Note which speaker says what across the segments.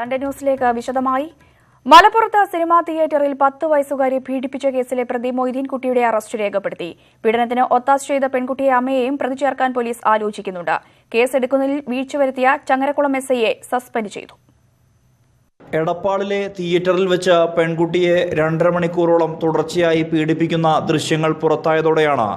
Speaker 1: Sunday ന്യൂസിലേക്ക് വിശദമായി. മലപ്പുറത്ത് സിനിമാ തിയേറ്ററിൽ പത്ത് വയസ്സുകാരി പീഡിപ്പിച്ച കേസിലെ പ്രതി മൊയ്തീൻകുട്ടിയുടെ അറസ്റ്റ് രേഖപ്പെടുത്തി. പീഡനത്തിന് ഒത്താശ ചെയ്ത പെൺകുട്ടിയെ അമ്മയെയും പ്രതി ചേർക്കാൻ പോലീസ് ആലോചിക്കുന്നുണ്ട്. കേസെടുക്കുന്നതിൽ വീഴ്ച വരുത്തിയ ചങ്ങരക്കുളം എസ് ഐയെ സസ്പെൻഡ് ചെയ്തു.
Speaker 2: എടപ്പാളിലെ തിയേറ്ററിൽ വെച്ച് പെൺകുട്ടിയെ രണ്ടര മണിക്കൂറോളം തുടർച്ചയായി പീഡിപ്പിക്കുന്ന ദൃശ്യങ്ങൾ പുറത്തായതോടെയാണ്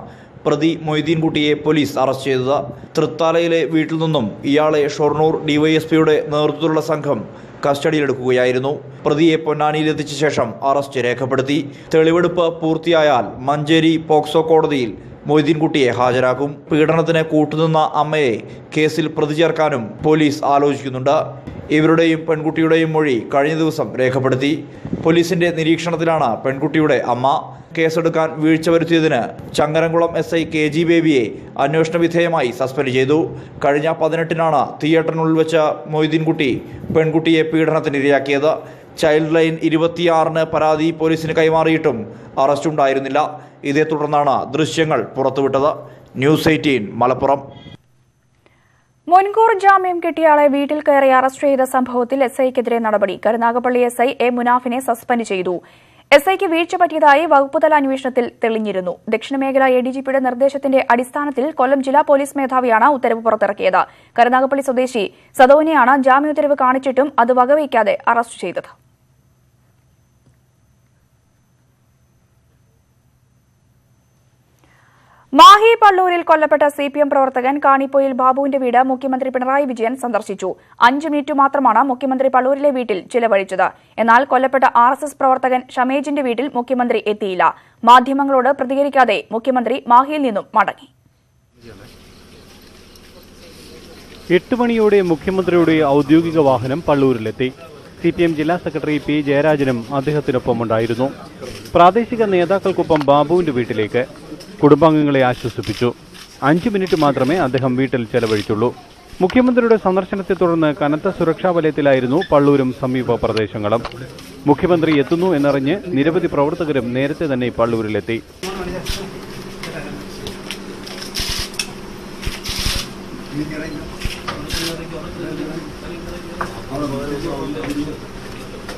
Speaker 2: പ്രതി മൊയ്തീൻകുട്ടിയെ പോലീസ് അറസ്റ്റ് ചെയ്തത്. തൃത്താലയിലെ വീട്ടിൽ നിന്നും ഇയാളെ ഷൊർണൂർ ഡിവൈഎസ്പിയുടെ നേതൃത്വത്തിലുള്ള സംഘം കസ്റ്റഡിയിലെടുക്കുകയായിരുന്നു. പ്രതിയെ പൊന്നാനിയിലെത്തിച്ച ശേഷം അറസ്റ്റ് രേഖപ്പെടുത്തി. തെളിവെടുപ്പ് പൂർത്തിയായാൽ മഞ്ചേരി പോക്സോ കോടതിയിൽ മൊയ്തീൻകുട്ടിയെ ഹാജരാക്കും. പീഡനത്തിന് കൂട്ടുനിന്ന അമ്മയെ കേസിൽ പ്രതി ചേർക്കാനും പോലീസ് ആലോചിക്കുന്നുണ്ട്. ഇവരുടെയും പെൺകുട്ടിയുടെയും മൊഴി കഴിഞ്ഞ ദിവസം രേഖപ്പെടുത്തി. പോലീസിന്റെ നിരീക്ഷണത്തിലാണ് പെൺകുട്ടിയുടെ അമ്മ കേസെടുക്കാൻ വീഴ്ച വരുത്തിയതിന് Changaramkulam S I K G ബേബിയെ അന്വേഷണ വിധേയമായി സസ്പെൻഡ് ചെയ്തു. കഴിഞ്ഞ പതിനെട്ടിനാണ് തിയേറ്ററിനുള്ളിൽ വെച്ച മൊയ്തീൻകുട്ടി പെൺകുട്ടിയെ പീഡനത്തിന് ഇരയാക്കിയത്. ചൈൽഡ് ലൈൻ ഇരുപത്തിയാറിന് പരാതി പോലീസിന് കൈമാറിയിട്ടും അറസ്റ്റുണ്ടായിരുന്നില്ല. ഇതേ തുടർന്നാണ് ദൃശ്യങ്ങൾ പുറത്തുവിട്ടത്. News eighteen Malappuram.
Speaker 1: മുൻകൂർ ജാമ്യം കിട്ടിയയാളെ വീട്ടിൽ കയറി അറസ്റ്റ് ചെയ്ത സംഭവത്തിൽ എസ് ഐക്കെതിരെ നടപടി. കരുനാഗപ്പള്ളി എസ് ഐ എ മുനാഫിനെ സസ്പെൻഡ് ചെയ്തു. എസ് ഐക്ക് വീഴ്ച പറ്റിയതായി വകുപ്പുതല അന്വേഷണത്തിൽ തെളിഞ്ഞിരുന്നു. ദക്ഷിണമേഖല എ ഡി ജി പിയുടെ നിർദ്ദേശത്തിന്റെ അടിസ്ഥാനത്തിൽ കൊല്ലം ജില്ലാ പോലീസ് മേധാവിയാണ് ഉത്തരവ് പുറത്തിറക്കിയത്. കരുനാഗപ്പള്ളി സ്വദേശി സദോനെയാണ് ജാമ്യോത്തരവ് കാണിച്ചിട്ടും അത് വകവയ്ക്കാതെ അറസ്റ്റ് ചെയ്തത്. മാഹി പള്ളൂരിൽ കൊല്ലപ്പെട്ട സി പി എം പ്രവർത്തകൻ കാണിപ്പോയിൽ ബാബുവിന്റെ വീട് മുഖ്യമന്ത്രി പിണറായി വിജയൻ സന്ദർശിച്ചു. അഞ്ച് മിനിറ്റ് മാത്രമാണ് മുഖ്യമന്ത്രി പള്ളൂരിലെ വീട്ടിൽ ചിലവഴിച്ചത്. എന്നാൽ കൊല്ലപ്പെട്ട ആർ എസ് എസ് പ്രവർത്തകൻ ഷമേജിന്റെ വീട്ടിൽ മുഖ്യമന്ത്രി എത്തിയില്ല. മാധ്യമങ്ങളോട് പ്രതികരിക്കാതെ മുഖ്യമന്ത്രി മാഹിയിൽ നിന്നും മടങ്ങി.
Speaker 3: എട്ട് മണിയോടെ മുഖ്യമന്ത്രിയുടെ ഔദ്യോഗിക വാഹനം പള്ളൂരിലെത്തി. സി പി എം ജില്ലാ സെക്രട്ടറി പി ജയരാജനും അദ്ദേഹത്തിനൊപ്പമുണ്ടായിരുന്നു. പ്രാദേശിക നേതാക്കൾക്കൊപ്പം ബാബുവിന്റെ വീട്ടിലേക്ക് കുടുംബാംഗങ്ങളെ ആശ്വസിപ്പിച്ചു. അഞ്ച് മിനിറ്റ് മാത്രമേ അദ്ദേഹം വീട്ടിൽ ചെലവഴിച്ചുള്ളൂ. മുഖ്യമന്ത്രിയുടെ സന്ദർശനത്തെ തുടർന്ന് കനത്ത സുരക്ഷാ വലയത്തിലായിരുന്നു പള്ളൂരും സമീപ പ്രദേശങ്ങളും. മുഖ്യമന്ത്രി എത്തുന്നു എന്നറിഞ്ഞ് നിരവധി പ്രവർത്തകരും നേരത്തെ തന്നെ പള്ളൂരിലെത്തി.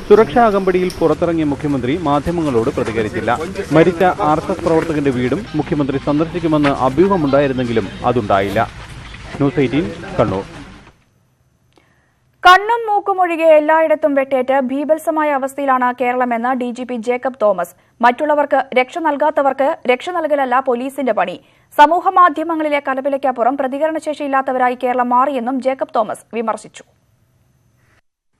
Speaker 3: സുരക്ഷാ അകമ്പടിയിൽ പുറത്തിറങ്ങിയ മുഖ്യമന്ത്രി മാധ്യമങ്ങളോട് പ്രതികരിച്ചില്ല. മരിച്ച ആർ എസ് എസ് പ്രവർത്തകന്റെ വീടും മുഖ്യമന്ത്രി സന്ദർശിക്കുമെന്ന് അഭ്യൂഹമുണ്ടായിരുന്നെങ്കിലും അതുണ്ടായില്ല. News eighteen Kannur.
Speaker 1: കണ്ണും മൂക്കും ഒഴികെ എല്ലായിടത്തും വെട്ടേറ്റ് ഭീഭത്സമായ അവസ്ഥയിലാണ് കേരളമെന്ന് D G P Jacob Thomas. മറ്റുള്ളവർക്ക് രക്ഷ നൽകാത്തവർക്ക് രക്ഷ നൽകലല്ല പോലീസിന്റെ പണി. സമൂഹമാധ്യമങ്ങളിലെ കലപിലയ്ക്കപ്പുറം പ്രതികരണശേഷിയില്ലാത്തവരായി കേരളം മാറിയെന്നും ജേക്കബ് തോമസ് വിമർശിച്ചു.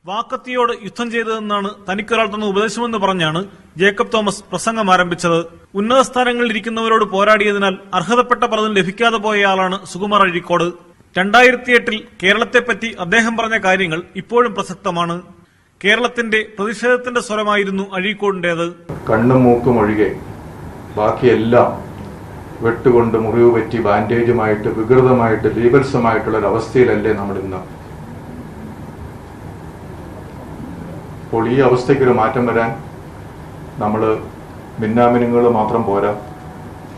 Speaker 4: വാക്കത്തിയോട് യുദ്ധം ചെയ്തതെന്നാണ് തനിക്കൊരാൾ തന്ന ഉപദേശമെന്ന് പറഞ്ഞാണ് ജേക്കബ് തോമസ് പ്രസംഗം ആരംഭിച്ചത്. ഉന്നത സ്ഥാനങ്ങളിൽ ഇരിക്കുന്നവരോട് പോരാടിയതിനാൽ അർഹതപ്പെട്ട പലതും ലഭിക്കാതെ പോയയാളാണ് സുകുമാർ അഴീക്കോട്. രണ്ടായിരത്തിയെട്ടിൽ കേരളത്തെപ്പറ്റി അദ്ദേഹം പറഞ്ഞ കാര്യങ്ങൾ ഇപ്പോഴും പ്രസക്തമാണ്. കേരളത്തിന്റെ പ്രതിഷേധത്തിന്റെ സ്വരമായിരുന്നു അഴീക്കോടിന്റേത്.
Speaker 5: കണ്ണും മൂക്കും ഒഴികെ ബാക്കിയെല്ലാം വെട്ടുകൊണ്ട് മുറിവ് പറ്റി ബാൻഡേജുമായിട്ട് വികൃതമായിട്ട് ലീബൽസമായിട്ടുള്ള ഒരു അവസ്ഥയിലല്ലേ നമ്മൾ ഇന്ന് അപ്പോൾ ഈ അവസ്ഥയ്ക്കൊരു മാറ്റം വരാൻ നമ്മൾ മിന്നാമിനുങ്ങൾ മാത്രം പോരാ.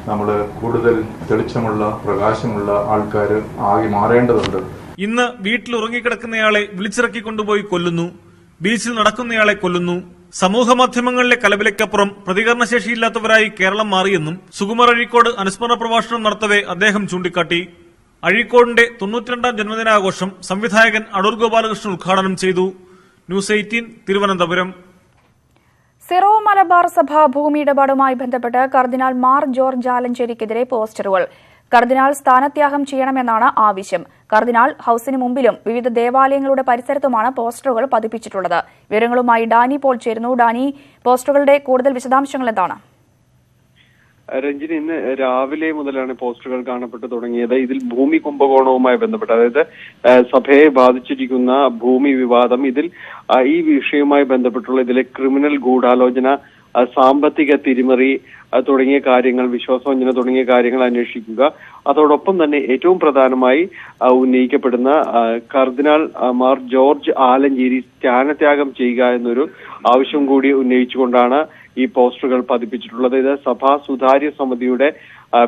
Speaker 5: നമ്മൾ കൂടുതൽ തെളിച്ചമുള്ള പ്രകാശമുള്ള ആൾക്കാർ ആകെ മാറേണ്ടതുണ്ട്.
Speaker 4: ഇന്ന് വീട്ടിൽ ഉറങ്ങിക്കിടക്കുന്നയാളെ വിളിച്ചിറക്കി കൊണ്ടുപോയി കൊല്ലുന്നു. ബീച്ചിൽ നടക്കുന്നയാളെ കൊല്ലുന്നു. സമൂഹ മാധ്യമങ്ങളിലെ കലവിലയ്ക്കപ്പുറം പ്രതികരണശേഷിയില്ലാത്തവരായി കേരളം മാറിയെന്നും സുകുമാർ അഴീക്കോട് അനുസ്മരണ പ്രഭാഷണം നടത്തവെ അദ്ദേഹം ചൂണ്ടിക്കാട്ടി. അഴീക്കോടിന്റെ തൊണ്ണൂറ്റിരണ്ടാം ജന്മദിനാഘോഷം സംവിധായകൻ അടൂർ ഗോപാലകൃഷ്ണൻ ഉദ്ഘാടനം ചെയ്തു. News eighteen Thiruvananthapuram.
Speaker 1: Syro Malabar സഭ ഭൂമി ഇടപാടുമായി ബന്ധപ്പെട്ട് കർദിനാൾ മാർ ജോർജ് ആലഞ്ചേരിക്കെതിരെ പോസ്റ്ററുകൾ. കർദിനാൾ സ്ഥാനത്യാഗം ചെയ്യണമെന്നാണ് ആവശ്യം. കർദിനാൾ ഹൌസിന് മുമ്പിലും വിവിധ ദേവാലയങ്ങളുടെ പരിസരത്തുമാണ് പോസ്റ്ററുകൾ പതിപ്പിച്ചിട്ടുള്ളത്. വിവരങ്ങളുമായി ഡാനി പോൾ ചേരുന്നു. ഡാനി പോസ്റ്ററുകളുടെ കൂടുതൽ വിശദാംശങ്ങൾ എന്താണ്?
Speaker 6: രഞ്ജിനി ഇന്ന് രാവിലെ മുതലാണ് പോസ്റ്ററുകൾ കാണപ്പെട്ടു തുടങ്ങിയത്. ഇതിൽ ഭൂമി കുംഭകോണവുമായി ബന്ധപ്പെട്ട് അതായത് സഭയെ ബാധിച്ചിരിക്കുന്ന ഭൂമി വിവാദം ഇതിൽ ഈ വിഷയവുമായി ബന്ധപ്പെട്ടുള്ള ഇതിലെ ക്രിമിനൽ ഗൂഢാലോചന സാമ്പത്തിക തിരിമറി തുടങ്ങിയ കാര്യങ്ങൾ വിശ്വാസവഞ്ചന തുടങ്ങിയ കാര്യങ്ങൾ അന്വേഷിക്കുക. അതോടൊപ്പം തന്നെ ഏറ്റവും പ്രധാനമായി ഉന്നയിക്കപ്പെടുന്ന കർദിനാൾ മാർ ജോർജ് ആലഞ്ചേരി സ്ഥാനത്യാഗം ചെയ്യുക എന്നൊരു ആവശ്യം കൂടി ഉന്നയിച്ചുകൊണ്ടാണ് ഈ പോസ്റ്ററുകൾ പതിപ്പിച്ചിട്ടുള്ളത്. ഇത് സഭാ സുതാര്യ സമിതിയുടെ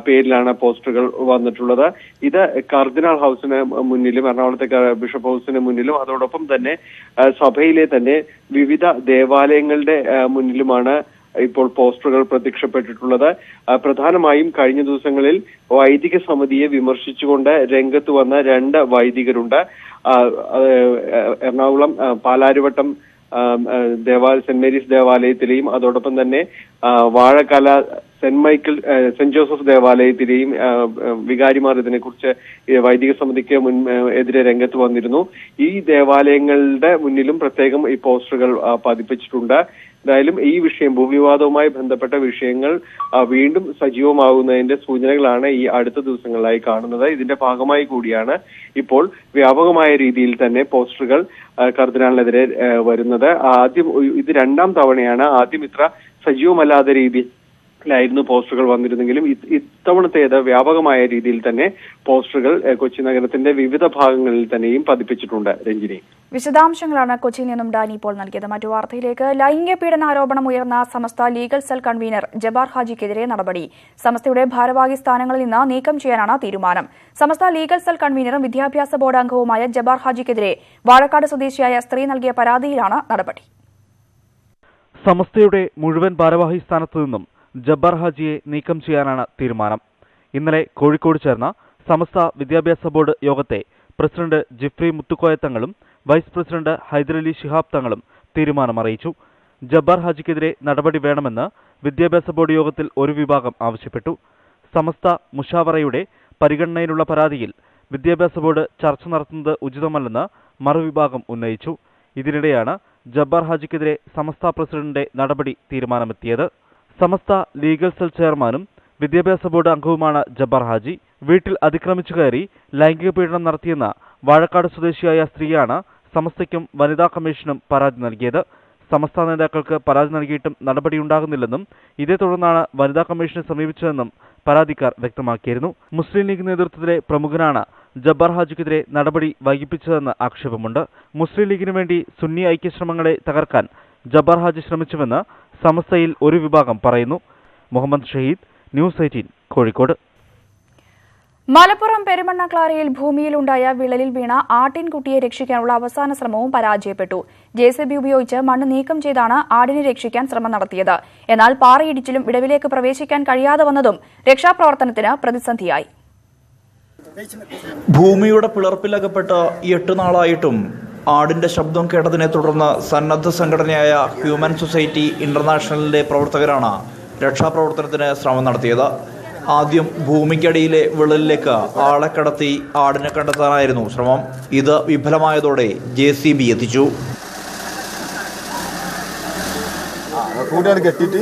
Speaker 6: പേരിലാണ് പോസ്റ്ററുകൾ വന്നിട്ടുള്ളത്. ഇത് കർദിനാൾ ഹൗസിന് മുന്നിലും എറണാകുളത്തെ ബിഷപ്പ് ഹൗസിന് മുന്നിലും അതോടൊപ്പം തന്നെ സഭയിലെ തന്നെ വിവിധ ദേവാലയങ്ങളുടെ മുന്നിലുമാണ് ഇപ്പോൾ പോസ്റ്ററുകൾ പ്രത്യക്ഷപ്പെട്ടിട്ടുള്ളത്. പ്രധാനമായും കഴിഞ്ഞ ദിവസങ്ങളിൽ വൈദിക സമിതിയെ വിമർശിച്ചുകൊണ്ട് രംഗത്ത് വന്ന രണ്ട് വൈദികരുണ്ട്. എറണാകുളം പാലാരിവട്ടം ആ, ആ, ദേവാ സെന്റ് മേരീസ് ദേവാലയത്തിലെയും അതോടൊപ്പം തന്നെ Vazhakkala saint Michael saint Joseph ദേവാലയത്തിലെയും വികാരിമാർ ഇതിനെക്കുറിച്ച് വൈദിക സമിതിക്ക് മുൻ എതിരെ രംഗത്ത് വന്നിരുന്നു. ഈ ദേവാലയങ്ങളുടെ മുന്നിലും പ്രത്യേകം ഈ പോസ്റ്ററുകൾ പതിപ്പിച്ചിട്ടുണ്ട്. എന്തായാലും ഈ വിഷയം ഭൂവിവാദവുമായി ബന്ധപ്പെട്ട വിഷയങ്ങൾ വീണ്ടും സജീവമാകുന്നതിന്റെ സൂചനകളാണ് ഈ അടുത്ത ദിവസങ്ങളിലായി കാണുന്നത്. ഇതിന്റെ ഭാഗമായി കൂടിയാണ് ഇപ്പോൾ വ്യാപകമായ രീതിയിൽ തന്നെ പോസ്റ്ററുകൾ കർദിനാളിനെതിരെ വരുന്നത്. ആദ്യം ഇത് രണ്ടാം തവണയാണ് ആദ്യം ഇത്ര സജീവമല്ലാത്ത രീതിയിലായിരുന്നു പോസ്റ്ററുകൾ വന്നിരുന്നെങ്കിലും ഇത് ഇത്തവണത്തേത് വ്യാപകമായ രീതിയിൽ തന്നെ പോസ്റ്ററുകൾ കൊച്ചി നഗരത്തിന്റെ വിവിധ ഭാഗങ്ങളിൽ തന്നെയും പതിപ്പിച്ചിട്ടുണ്ട് രഞ്ജിനി.
Speaker 1: വിശദാംശങ്ങളാണ് കൊച്ചിയിൽ നിന്നും ഡാനി ഇപ്പോൾ നൽകിയത്. മറ്റു വാർത്തയിലേക്ക്. ലൈംഗിക പീഡനാരോപണം ഉയർന്ന Samastha legal cell convener Jabbar ഹാജിക്കെതിരെ നടപടി. സമസ്തയുടെ ഭാരവാഹി സ്ഥാനങ്ങളിൽ നിന്ന് നീക്കം ചെയ്യാനാണ് തീരുമാനം. സമസ്ത ലീഗൽ സെൽ കൺവീനറും വിദ്യാഭ്യാസ ബോർഡ് അംഗവുമായ ജബാർ ഹാജിക്കെതിരെ വാഴക്കാട് സ്വദേശിയായ സ്ത്രീ നൽകിയ പരാതിയിലാണ് നടപടി.
Speaker 3: സമസ്തയുടെ മുഴുവൻ ഭാരവാഹി സ്ഥാനത്തു നിന്നും ജബ്ബാർ ഹാജിയെ നീക്കം ചെയ്യാനാണ് തീരുമാനം. ഇന്നലെ കോഴിക്കോട് ചേർന്ന സമസ്ത വിദ്യാഭ്യാസ ബോർഡ് യോഗത്തെ പ്രസിഡന്റ് ജിഫ്രി മുത്തുക്കോയ തങ്ങളും വൈസ് പ്രസിഡന്റ് ഹൈദരലി ശിഹാബ് തങ്ങളും തീരുമാനം അറിയിച്ചു ജബ്ബാർ ഹാജിക്കെതിരെ നടപടി വേണമെന്ന് വിദ്യാഭ്യാസ ബോർഡ് യോഗത്തിൽ ഒരു വിഭാഗം ആവശ്യപ്പെട്ടു. സമസ്ത മുഷാവറയുടെ പരിഗണനയിലുള്ള പരാതിയിൽ വിദ്യാഭ്യാസ ബോർഡ് ചർച്ച നടത്തുന്നത് ഉചിതമല്ലെന്ന് മറുവിഭാഗം ഉന്നയിച്ചു. ഇതിനിടെയാണ് ജബ്ബാർ ഹാജിക്കെതിരെ സമസ്ത പ്രസിഡന്റിന്റെ നടപടി തീരുമാനമെത്തിയത്. സമസ്ത ലീഗൽ സെൽ ചെയർമാനും വിദ്യാഭ്യാസ ബോർഡ് അംഗവുമാണ് ജബ്ബാർ ഹാജി. വീട്ടിൽ അതിക്രമിച്ചു കയറി ലൈംഗിക പീഡനം നടത്തിയെന്ന വാഴക്കാട് സ്വദേശിയായ സ്ത്രീയാണ് സമസ്തയ്ക്കും വനിതാ കമ്മീഷനും പരാതി നൽകിയത്. സമസ്ത നേതാക്കൾക്ക് പരാതി നൽകിയിട്ടും നടപടിയുണ്ടാകുന്നില്ലെന്നും ഇതേ തുടർന്നാണ് വനിതാ കമ്മീഷനെ സമീപിച്ചതെന്നും പരാതിക്കാർ വ്യക്തമാക്കിയിരുന്നു. മുസ്ലിം ലീഗ് നേതൃത്വത്തിലെ പ്രമുഖനാണ് ജബ്ബാർ ഹാജിക്കെതിരെ നടപടി വൈകിപ്പിച്ചതെന്ന് ആക്ഷേപമുണ്ട്. മുസ്ലിം ലീഗിനു വേണ്ടി സുന്നി ഐക്യശ്രമങ്ങളെ തകർക്കാൻ ജബ്ബാർ ഹാജി ശ്രമിച്ചുവെന്ന് സമസ്തയിൽ ഒരു വിഭാഗം പറയുന്നു. Muhammad Shahid news eighteen Kozhikode.
Speaker 1: Malappuram പെരുമണ്ണക്ലാരയിൽ ഭൂമിയിലുണ്ടായ വിള്ളലിൽ വീണ ആട്ടിൻകുട്ടിയെ രക്ഷിക്കാനുള്ള അവസാന ശ്രമവും പരാജയപ്പെട്ടു. ജെ സി ബി ഉപയോഗിച്ച് മണ്ണ് നീക്കം ചെയ്താണ് ആടിനെ രക്ഷിക്കാൻ ശ്രമം നടത്തിയത്. എന്നാൽ പാറയിടിച്ചിലും വിടവിലേക്ക് പ്രവേശിക്കാൻ കഴിയാതെ വന്നതും രക്ഷാപ്രവർത്തനത്തിന് പ്രതിസന്ധിയായി.
Speaker 2: ഭൂമിയുടെ പിളർപ്പിലകപ്പെട്ട എട്ട് നാളായിട്ടും ആടിന്റെ ശബ്ദം കേട്ടതിനെ തുടർന്ന് സന്നദ്ധ സംഘടനയായ ഹ്യൂമൻ സൊസൈറ്റി ഇന്റർനാഷണലിന്റെ പ്രവർത്തകരാണ് രക്ഷാപ്രവർത്തനത്തിന് ശ്രമം നടത്തിയത്. ആദ്യം ഭൂമിക്കടിയിലെ വിള്ളലിലേക്ക് ആളെ കടത്തി ആടിനെ കണ്ടെത്താനായിരുന്നു ശ്രമം. ഇത് വിഫലമായതോടെ ജെ എത്തിച്ചു.
Speaker 7: കൂടിയാണ് കെട്ടിയിട്ട്.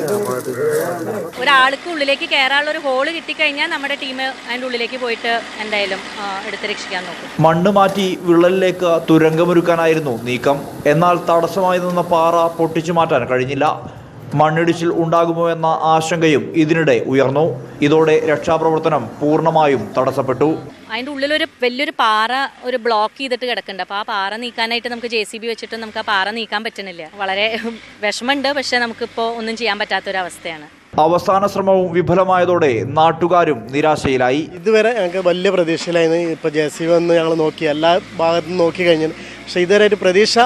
Speaker 8: ഒരാൾക്ക് ഉള്ളിലേക്ക് കയറാനുള്ള ഒരു ഹോൾ കിട്ടിക്കഴിഞ്ഞാൽ നമ്മുടെ ടീം അതിന്റെ ഉള്ളിലേക്ക് പോയിട്ട് എന്തായാലും എടുത്ത് രക്ഷിക്കാൻ നോക്കും.
Speaker 2: മണ്ണ് മാറ്റി വിള്ളലിലേക്ക് തുരങ്കമൊരുക്കാനായിരുന്നു നീക്കം. എന്നാൽ തടസ്സമായി നിന്ന പാറ പൊട്ടിച്ചു മാറ്റാൻ കഴിഞ്ഞില്ല. മണ്ണിടിച്ചിൽ ഉണ്ടാകുമോ എന്ന ആശങ്കയും ഇതിനിടെ ഉയർന്നു. ഇതോടെ രക്ഷാപ്രവർത്തനം പൂർണമായും തടസ്സപ്പെട്ടു.
Speaker 8: അതിന്റെ ഉള്ളിലൊരു വലിയൊരു പാറ ഒരു ബ്ലോക്ക് ചെയ്തിട്ട് കിടക്കുന്നുണ്ട്. അപ്പോൾ ആ പാറ നീക്കാനായിട്ട് നമുക്ക് ജെ സി ബി വെച്ചിട്ട് നമുക്ക് ആ പാറ നീക്കാൻ പറ്റുന്നില്ല. വളരെ വിഷമമുണ്ട്. പക്ഷേ നമുക്കിപ്പോൾ ഒന്നും ചെയ്യാൻ പറ്റാത്തൊരവസ്ഥയാണ്.
Speaker 2: അവസാന ശ്രമവും വിഫലമായതോടെ നാട്ടുകാരും നിരാശയിലായി.
Speaker 9: ഇതുവരെ ഞങ്ങൾക്ക് വലിയ പ്രതീക്ഷയിലായിരുന്നു. ഇപ്പോൾ ജെ സി ബി വന്ന് ഞങ്ങൾ നോക്കി എല്ലാ ഭാഗത്തും നോക്കി കഴിഞ്ഞാൽ പക്ഷേ ഇതുവരെ ഒരു പ്രതീക്ഷ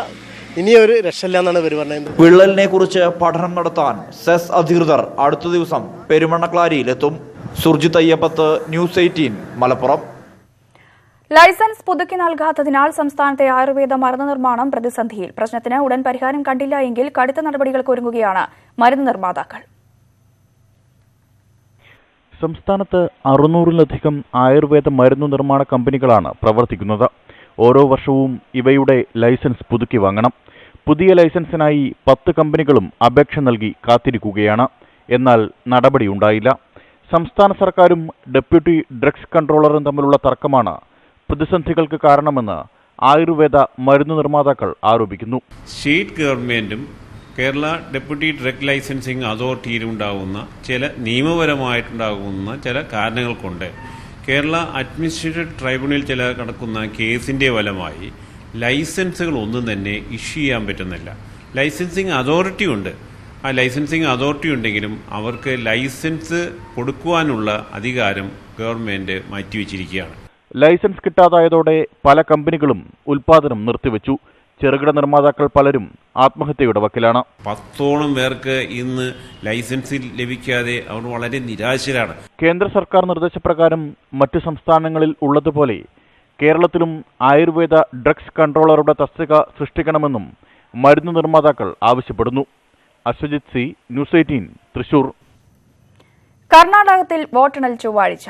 Speaker 9: ഇനിയൊരു രക്ഷയില്ല എന്നാണ് ഇവർ പറഞ്ഞത്.
Speaker 2: വിള്ളലിനെ കുറിച്ച് പഠനം നടത്താൻ സെസ് അധികൃതർ അടുത്ത ദിവസം പെരുമണ്ണക്ലാരിയിലെത്തും. Surjith Ayyappath news eighteen Malappuram.
Speaker 1: Licence പുതുക്കി നൽകാത്തതിനാൽ സംസ്ഥാനത്തെ ആയുർവേദ മരുന്ന് നിർമ്മാണം പ്രതിസന്ധിയിൽ. പ്രശ്നത്തിന് ഉടൻ പരിഹാരം കണ്ടില്ല എങ്കിൽ കടുത്ത നടപടികൾക്ക് ഒരുങ്ങുകയാണ് മരുന്ന് നിർമ്മാതാക്കൾ.
Speaker 3: സംസ്ഥാനത്ത് അറുന്നൂറിലധികം ആയുർവേദ മരുന്ന് നിർമ്മാണ കമ്പനികളാണ് പ്രവർത്തിക്കുന്നത്. ഓരോ വർഷവും ഇവയുടെ ലൈസൻസ് പുതുക്കി വാങ്ങണം. പുതിയ ലൈസൻസിനായി പത്ത് കമ്പനികളും അപേക്ഷ നൽകി കാത്തിരിക്കുകയാണ്. എന്നാൽ നടപടിയുണ്ടായില്ല സംസ്ഥാന സർക്കാരും ഡെപ്യൂട്ടി ഡ്രഗ്സ് കൺട്രോളറും തമ്മിലുള്ള തർക്കമാണ് പ്രതിസന്ധികൾക്ക് കാരണമെന്ന് ആയുർവേദ മരുന്ന് നിർമ്മാതാക്കൾ ആരോപിക്കുന്നു.
Speaker 10: സ്റ്റേറ്റ് ഗവൺമെന്റും കേരള ഡെപ്യൂട്ടി ഡ്രഗ് ലൈസൻസിംഗ് അതോറിറ്റിയിലുണ്ടാകുന്ന ചില നിയമപരമായിട്ടുണ്ടാകുന്ന ചില കാരണങ്ങൾ കൊണ്ട് കേരള അഡ്മിനിസ്ട്രേറ്റീവ് ട്രൈബ്യൂണൽ ചില നടക്കുന്ന കേസിന്റെ ഫലമായി ലൈസൻസുകൾ ഒന്നും തന്നെ ഇഷ്യൂ ചെയ്യാൻ പറ്റുന്നില്ല. ലൈസൻസിങ് അതോറിറ്റി ഉണ്ട്. ആ ലൈസൻസിങ് അതോറിറ്റി ഉണ്ടെങ്കിലും അവർക്ക് ലൈസൻസ് കൊടുക്കുവാനുള്ള അധികാരം ഗവൺമെന്റ് മാറ്റിവെച്ചിരിക്കുകയാണ്.
Speaker 3: ലൈസൻസ് കിട്ടാതായതോടെ പല കമ്പനികളും ഉൽപാദനം നിർത്തിവെച്ചു. ചെറുകിട നിർമ്മാതാക്കൾ പലരും ആത്മഹത്യയുടെ വക്കിലാണ്.
Speaker 10: പത്തോളം പേർക്ക് ഇന്ന് ലൈസൻസ് ലഭിക്കാതെ അവർ വളരെ നിരാശരാണ്.
Speaker 3: കേന്ദ്ര സർക്കാർ നിർദ്ദേശപ്രകാരം മറ്റു സംസ്ഥാനങ്ങളിൽ ഉള്ളതുപോലെ കേരളത്തിലും ആയുർവേദ ഡ്രഗ്സ് കൺട്രോളറുടെ തസ്തിക സൃഷ്ടിക്കണമെന്നും മരുന്ന് നിർമ്മാതാക്കൾ ആവശ്യപ്പെടുന്നു. Ashwajith C news eighteen Thrissur.
Speaker 1: കർണാടകത്തിൽ വോട്ടെണ്ണൽ ചൊവ്വാഴ്ച.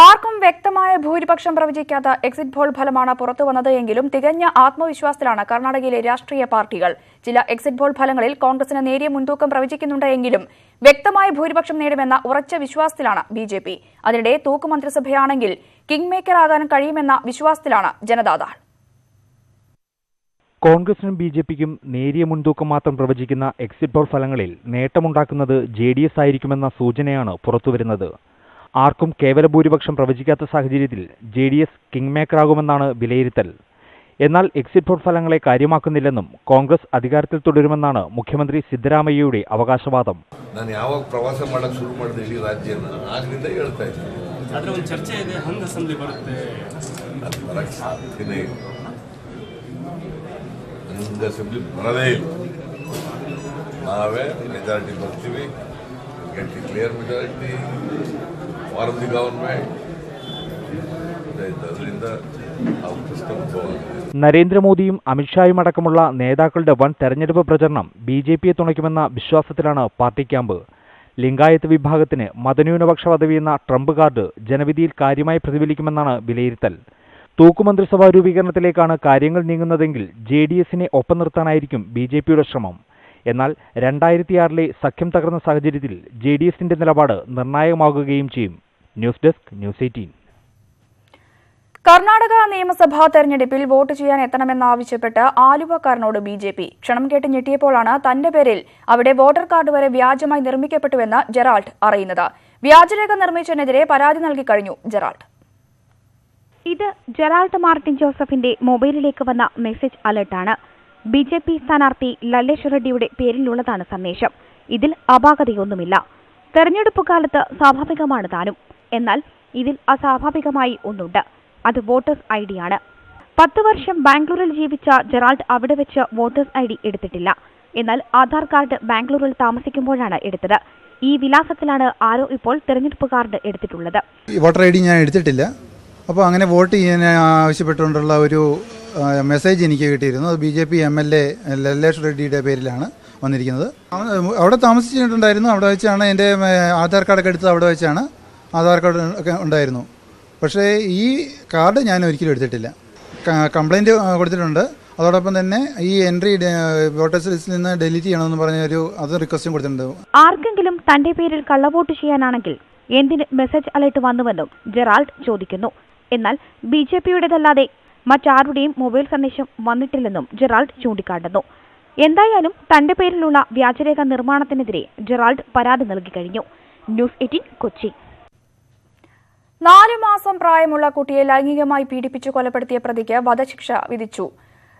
Speaker 1: ആർക്കും വ്യക്തമായ ഭൂരിപക്ഷം പ്രവചിക്കാത്ത എക്സിറ്റ് പോൾ ഫലമാണ് പുറത്തുവന്നത് എങ്കിലും തികഞ്ഞ ആത്മവിശ്വാസത്തിലാണ് കർണാടകയിലെ രാഷ്ട്രീയ പാർട്ടികൾ. ചില എക്സിറ്റ് പോൾ ഫലങ്ങളിൽ കോൺഗ്രസിന് നേരിയ മുൻതൂക്കം പ്രവചിക്കുന്നുണ്ട് എങ്കിലും വ്യക്തമായ ഭൂരിപക്ഷം നേടുമെന്ന ഉറച്ച വിശ്വാസത്തിലാണ് ബി ജെ പി. അതിനിടെ തൂക്കുമന്ത്രിസഭയാണെങ്കിൽ കിങ് മേക്കർ ആകാൻ കഴിയുമെന്ന വിശ്വാസത്തിലാണ് ജനതാദൾ.
Speaker 11: കോൺഗ്രസിനും ബി ജെ പിക്കും നേരിയ മുൻതൂക്കം മാത്രം പ്രവചിക്കുന്ന എക്സിറ്റ് പോൾ ഫലങ്ങളിൽ നേട്ടമുണ്ടാക്കുന്നത് ജെ ഡി എസ് ആയിരിക്കുമെന്ന സൂചനയാണ് പുറത്തുവരുന്നത്. ആർക്കും കേവല ഭൂരിപക്ഷം പ്രവചിക്കാത്ത സാഹചര്യത്തിൽ ജെ ഡി എസ് കിങ് മേക്കറാകുമെന്നാണ് വിലയിരുത്തൽ. എന്നാൽ എക്സിറ്റ് പോൾ ഫലങ്ങളെ കാര്യമാക്കുന്നില്ലെന്നും കോൺഗ്രസ് അധികാരത്തിൽ തുടരുമെന്നാണ് മുഖ്യമന്ത്രി
Speaker 12: സിദ്ധരാമയ്യയുടെ അവകാശവാദം. ಮೆಜಾರಿಟಿ ಬರ್ತೀವಿ clear majority for the government ಅದರಿಂದ ನಾವು ಸಿಸ್ಟಮ್ ಹೋಗೋದು
Speaker 11: നരേന്ദ്രമോദിയും അമിത്ഷായും അടക്കമുള്ള നേതാക്കളുടെ വൻ തെരഞ്ഞെടുപ്പ് പ്രചരണം ബി ജെ പിയെ തുണയ്ക്കുമെന്ന വിശ്വാസത്തിലാണ് പാർട്ടി ക്യാമ്പ് ലിംഗായത്ത് വിഭാഗത്തിന് മതന്യൂനപക്ഷ പദവിയെന്ന ട്രംപ് കാർഡ് ജനവിധിയിൽ കാര്യമായി പ്രതിഫലിക്കുമെന്നാണ് വിലയിരുത്തൽ തൂക്കുമന്ത്രിസഭാ രൂപീകരണത്തിലേക്കാണ് കാര്യങ്ങൾ നീങ്ങുന്നതെങ്കിൽ ജെ ഡി എസിനെ ഒപ്പം നിർത്താനായിരിക്കും ബി ജെ പിയുടെ ശ്രമം എന്നാൽ രണ്ടായിരത്തിയാറിലെ സഖ്യം തകർന്ന സാഹചര്യത്തിൽ ജെ ഡി എസിന്റെ നിലപാട് നിർണായകമാകുകയും ചെയ്യും. News desk news eighteen.
Speaker 1: Karnataka നിയമസഭാ തെരഞ്ഞെടുപ്പിൽ വോട്ട് ചെയ്യാൻ എത്തണമെന്നാവശ്യപ്പെട്ട് ആലുവക്കാരനോട് ബി ജെ പി. ക്ഷണം കേട്ട് ഞെട്ടിയപ്പോഴാണ് തന്റെ പേരിൽ അവിടെ വോട്ടർ കാർഡ് വരെ വ്യാജമായി നിർമ്മിക്കപ്പെട്ടുവെന്ന് ജെറാൾഡ് അറിയുന്നത്. വ്യാജരേഖ നിർമ്മിച്ചതിനെതിരെ പരാതി നൽകി കഴിഞ്ഞു ജെറാൾഡ്.
Speaker 13: ഇത് ജെറാൾഡ് മാർട്ടിൻ ജോസഫിന്റെ മൊബൈലിലേക്ക് വന്ന മെസ്സേജ് അലർട്ടാണ്. ബി ജെ പി സ്ഥാനാർത്ഥി ലല്ലേഷ് റെഡ്ഡിയുടെ പേരിലുള്ളതാണ് സന്ദേശം. ഇതിൽ അപാകതയൊന്നുമില്ല. തെരഞ്ഞെടുപ്പ് കാലത്ത് സ്വാഭാവികമാണ് താനും. എന്നാൽ ഇതിൽ അസ്വാഭാവികമായി ഒന്നുണ്ട്. അത് വോട്ടേഴ്സ് ഐ ആണ്. പത്ത് വർഷം ബാംഗ്ലൂരിൽ ജീവിച്ച ജെറാൾഡ് അവിടെ വെച്ച് വോട്ടേഴ്സ് ഐ ഡി എടുത്തിട്ടില്ല. എന്നാൽ ആധാർ കാർഡ് ബാംഗ്ലൂരിൽ താമസിക്കുമ്പോഴാണ് എടുത്തത്. ഈ വിലാസത്തിലാണ് ആരോ ഇപ്പോൾ തെരഞ്ഞെടുപ്പ് കാർഡ് എടുത്തിട്ടുള്ളത്.
Speaker 14: വോട്ടർ ഐ ഡി ഞാൻ എടുത്തിട്ടില്ല. അപ്പോൾ അങ്ങനെ വോട്ട് ചെയ്യാൻ ആവശ്യപ്പെട്ടുകൊണ്ടുള്ള ഒരു മെസ്സേജ് എനിക്ക് കിട്ടിയിരുന്നു. അത് B J P M L A Lallesh റെഡ്ഡിയുടെ പേരിലാണ് വന്നിരിക്കുന്നത്. അവിടെ താമസിച്ചിട്ടുണ്ടായിരുന്നു. അവിടെ വെച്ചാണ് എന്റെ ആധാർ കാർഡൊക്കെ എടുത്തത് അവിടെ വെച്ചാണ് ആധാർ കാർഡ് ഒക്കെ ഉണ്ടായിരുന്നു. പക്ഷേ ഈ കാർഡ് ഞാൻ ഒരിക്കലും എടുത്തിട്ടില്ല. കംപ്ലൈന്റ് കൊടുത്തിട്ടുണ്ട്. അതോടൊപ്പം തന്നെ ഈ എൻട്രി വോട്ടേഴ്സ് ലിസ്റ്റിൽ നിന്ന് ഡിലീറ്റ് ചെയ്യണമെന്ന് പറഞ്ഞ ഒരു അത് റിക്വസ്റ്റും കൊടുത്തിട്ടുണ്ട്.
Speaker 13: ആർക്കെങ്കിലും തന്റെ പേരിൽ കള്ളവോട്ട് ചെയ്യാനാണെങ്കിൽ എന്തിന് മെസ്സേജ് അലേർട്ട് വന്നുവെന്നും ജെറാൾഡ് ചോദിക്കുന്നു. എന്നാൽ ബി ജെ പിയുടേതല്ലാതെ മറ്റാരുടെയും മൊബൈൽ സന്ദേശം വന്നിട്ടില്ലെന്നും ജെറാൾഡ് ചൂണ്ടിക്കാട്ടുന്നു. എന്തായാലും തന്റെ പേരിലുള്ള വ്യാജരേഖ നിർമ്മാണത്തിനെതിരെ ജെറാൾഡ് പരാതി നൽകി കഴിഞ്ഞു. News eighteen Kochi.
Speaker 1: നാലു മാസം പ്രായമുള്ള കുട്ടിയെ ലൈംഗികമായി പീഡിപ്പിച്ചു കൊലപ്പെടുത്തിയ പ്രതിക്ക് വധശിക്ഷ വിധിച്ചു.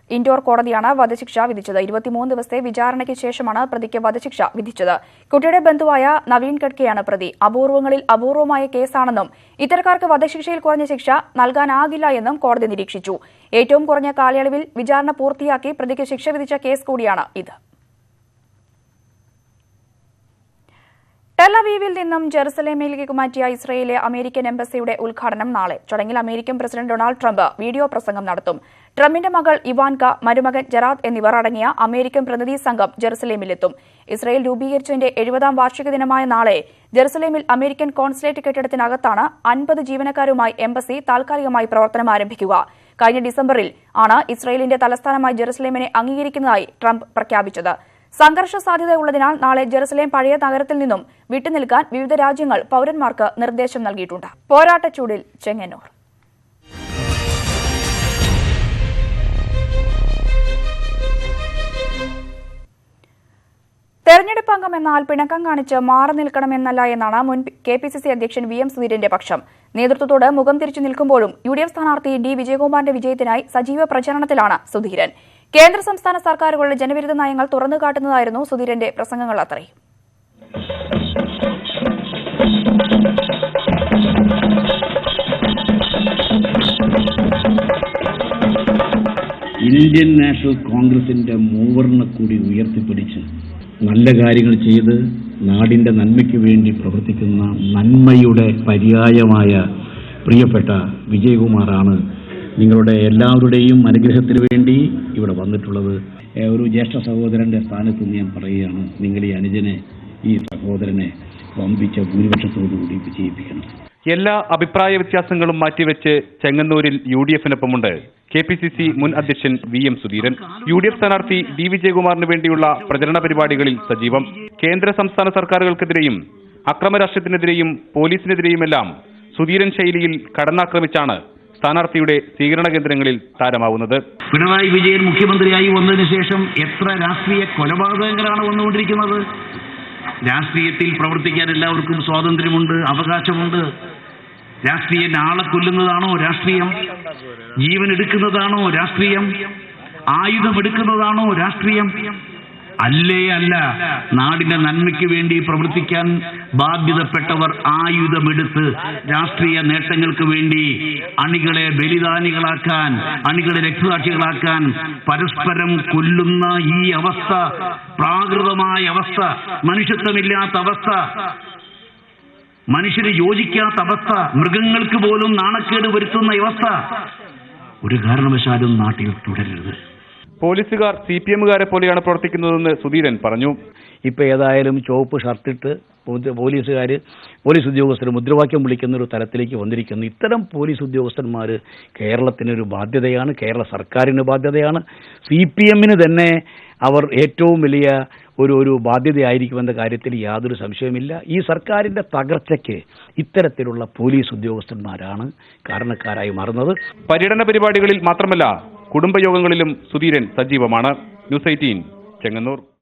Speaker 1: ഇൻഡോർ കോടതിയാണ് വധശിക്ഷ വിധിച്ചത്. ഇരുപത്തിമൂന്ന് ദിവസത്തെ വിചാരണയ്ക്ക് ശേഷമാണ് പ്രതിക്ക് വധശിക്ഷ വിധിച്ചത്. കുട്ടിയുടെ ബന്ധുവായ നവീൻ ഗഡ്കെയാണ് പ്രതി. അപൂർവങ്ങളിൽ അപൂർവമായ കേസാണെന്നും ഇത്തരക്കാർക്ക് വധശിക്ഷയിൽ കുറഞ്ഞ ശിക്ഷ നൽകാനാകില്ല എന്നും കോടതി നിരീക്ഷിച്ചു. ഏറ്റവും കുറഞ്ഞ കാലയളവിൽ വിചാരണ പൂർത്തിയാക്കി പ്രതിക്ക് ശിക്ഷ വിധിച്ച കേസ് കൂടിയാണ് ഇത്. ടെലവീവിൽ നിന്നും ജെറുസലേമിലേക്ക് മാറ്റിയ ഇസ്രയേലിലെ അമേരിക്കൻ എംബസിയുടെ ഉദ്ഘാടനം നാളെ. ചടങ്ങിൽ American president Donald Trump video പ്രസംഗം നടത്തും. ട്രംപിന്റെ മകൾ ഇവാൻക മരുമകൻ ജറാദ് എന്നിവർ അടങ്ങിയ അമേരിക്കൻ പ്രതിനിധി സംഘം ജെറുസലേമിലെത്തും. ഇസ്രയേൽ രൂപീകരിച്ചതിന്റെ എഴുപതാം വാർഷിക ദിനമായ നാളെ ജെറുസലേമിൽ അമേരിക്കൻ കോൺസുലേറ്റ് കെട്ടിടത്തിനകത്താണ് അൻപത് ജീവനക്കാരുമായി എംബസി താൽക്കാലികമായി പ്രവർത്തനം ആരംഭിക്കുക. കഴിഞ്ഞ ഡിസംബറിൽ ആണ് ഇസ്രയേലിന്റെ തലസ്ഥാനമായി ജെറുസലേമിനെ അംഗീകരിക്കുന്നതായി ട്രംപ് പ്രഖ്യാപിച്ചത്. സംഘർഷ സാധ്യതയുള്ളതിനാൽ നാളെ ജെറുസലേം പഴയ നഗരത്തിൽ നിന്നും വിട്ടുനിൽക്കാൻ വിവിധ രാജ്യങ്ങൾ പൌരന്മാർക്ക് നിർദ്ദേശം നൽകിയിട്ടുണ്ട്. പോരാട്ടച്ചൂടിൽ ചെങ്ങന്നൂർ. തെരഞ്ഞെടുപ്പ് അംഗം എന്നാൽ പിണക്കം കാണിച്ച് മാറി നിൽക്കണമെന്നല്ല എന്നാണ് മുൻ കെ പി സി സി അധ്യക്ഷൻ വി എം സുധീരന്റെ പക്ഷം. നേതൃത്വത്തോട് മുഖം തിരിച്ചു നിൽക്കുമ്പോഴും യു ഡി എഫ് സ്ഥാനാർത്ഥി ഡി വിജയകുമാറിന്റെ വിജയത്തിനായി സജീവ പ്രചരണത്തിലാണ് സുധീരൻ. കേന്ദ്ര സംസ്ഥാന സർക്കാരുകളുടെ ജനവിരുദ്ധ നയങ്ങൾ തുറന്നു കാട്ടുന്നതായിരുന്നു സുധീരന്റെ പ്രസംഗങ്ങൾ അത്രയും
Speaker 15: ഇന്ത്യൻ നാഷണൽ കോൺഗ്രസിന്റെ മൂവർണ കൂടി ഉയർത്തിപ്പിടിച്ച് നല്ല കാര്യങ്ങൾ ചെയ്ത് നാടിന്റെ നന്മയ്ക്ക് വേണ്ടി പ്രവർത്തിക്കുന്ന നന്മയുടെ പര്യായമായ പ്രിയപ്പെട്ട വിജയകുമാറാണ് നിങ്ങളുടെ എല്ലാവരുടെയും അനുഗ്രഹത്തിന് വേണ്ടി ഇവിടെ വന്നിട്ടുള്ളത്. ഒരു ജ്യേഷ്ഠ സഹോദരന്റെ സ്ഥാനത്ത് ഞാൻ പറയുകയാണ്. നിങ്ങൾ ഈ അനുജനെ ഈ സഹോദരനെ വമ്പിച്ച ഭൂരിപക്ഷത്തോടുകൂടി വിജയിപ്പിക്കണം.
Speaker 16: എല്ലാ അഭിപ്രായ വ്യത്യാസങ്ങളും മാറ്റിവെച്ച് ചെങ്ങന്നൂരിൽ യു ഡി എഫിനൊപ്പമുണ്ട് കെ പി സി സി മുൻ അധ്യക്ഷൻ V M Sudheeran U D F സ്ഥാനാർത്ഥി ഡി വിജയകുമാറിന് വേണ്ടിയുള്ള പ്രചരണ പരിപാടികളിൽ സജീവം. കേന്ദ്ര സംസ്ഥാന സർക്കാരുകൾക്കെതിരെയും അക്രമരാഷ്ട്രത്തിനെതിരെയും പോലീസിനെതിരെയുമെല്ലാം സുധീരൻ ശൈലിയിൽ കടന്നാക്രമിച്ചാണ് സ്ഥാനാർത്ഥിയുടെ സ്വീകരണ കേന്ദ്രങ്ങളിൽ താരമാവുന്നത്.
Speaker 15: പിണറായി വിജയൻ മുഖ്യമന്ത്രിയായി വന്നതിന് ശേഷം എത്ര രാഷ്ട്രീയ കൊലപാതകങ്ങളാണ് വന്നുകൊണ്ടിരിക്കുന്നത്? രാഷ്ട്രീയത്തിൽ പ്രവർത്തിക്കാൻ എല്ലാവർക്കും സ്വാതന്ത്ര്യമുണ്ട് അവകാശമുണ്ട്. രാഷ്ട്രീയം ആളെ കൊല്ലുന്നതാണോ രാഷ്ട്രീയം? ജീവൻ എടുക്കുന്നതാണോ രാഷ്ട്രീയം? ആയുധം എടുക്കുന്നതാണോ രാഷ്ട്രീയം? അല്ലേ അല്ല. നാടിന്റെ നന്മയ്ക്ക് വേണ്ടി പ്രവർത്തിക്കാൻ ബാധ്യതപ്പെട്ടവർ ആയുധമെടുത്ത് രാഷ്ട്രീയ നേട്ടങ്ങൾക്ക് വേണ്ടി അണികളെ ബലിദാനികളാക്കാൻ അണികളെ രക്തസാക്ഷികളാക്കാൻ പരസ്പരം കൊല്ലുന്ന ഈ അവസ്ഥ പ്രാകൃതമായ അവസ്ഥ മനുഷ്യത്വമില്ലാത്ത അവസ്ഥ മനുഷ്യന് യോജിക്കാത്ത അവസ്ഥ മൃഗങ്ങൾക്ക് പോലും നാണക്കേട് വരുത്തുന്ന അവസ്ഥ. ഒരു കാരണവശാലും നാട്ടിൽ തുടരരുത്.
Speaker 16: പോലീസുകാർ സി പി എമ്മുകാരെ പോലെയാണ് പ്രവർത്തിക്കുന്നതെന്ന് സുധീരൻ പറഞ്ഞു.
Speaker 15: ഇപ്പൊ ഏതായാലും ചുവപ്പ് ഷർട്ടിട്ട് പോലീസുകാർ പോലീസ് ഉദ്യോഗസ്ഥർ മുദ്രാവാക്യം വിളിക്കുന്ന ഒരു തലത്തിലേക്ക് വന്നിരിക്കുന്നു. ഇത്തരം പോലീസ് ഉദ്യോഗസ്ഥന്മാർ കേരളത്തിനൊരു ബാധ്യതയാണ് കേരള സർക്കാരിന് ബാധ്യതയാണ്. സി പി എമ്മിന് തന്നെ അവർ ഏറ്റവും വലിയ ഒരു ഒരു ബാധ്യതയായിരിക്കുമെന്ന കാര്യത്തിൽ യാതൊരു സംശയമില്ല ഈ സർക്കാരിന്റെ തകർച്ചയ്ക്ക് ഇത്തരത്തിലുള്ള പോലീസ് ഉദ്യോഗസ്ഥന്മാരാണ് കാരണക്കാരായി മാറുന്നത്.
Speaker 16: പര്യടന പരിപാടികളിൽ മാത്രമല്ല കുടുംബയോഗങ്ങളിലും സുധീരൻ സജീവമാണ്. News eighteen Chengannur.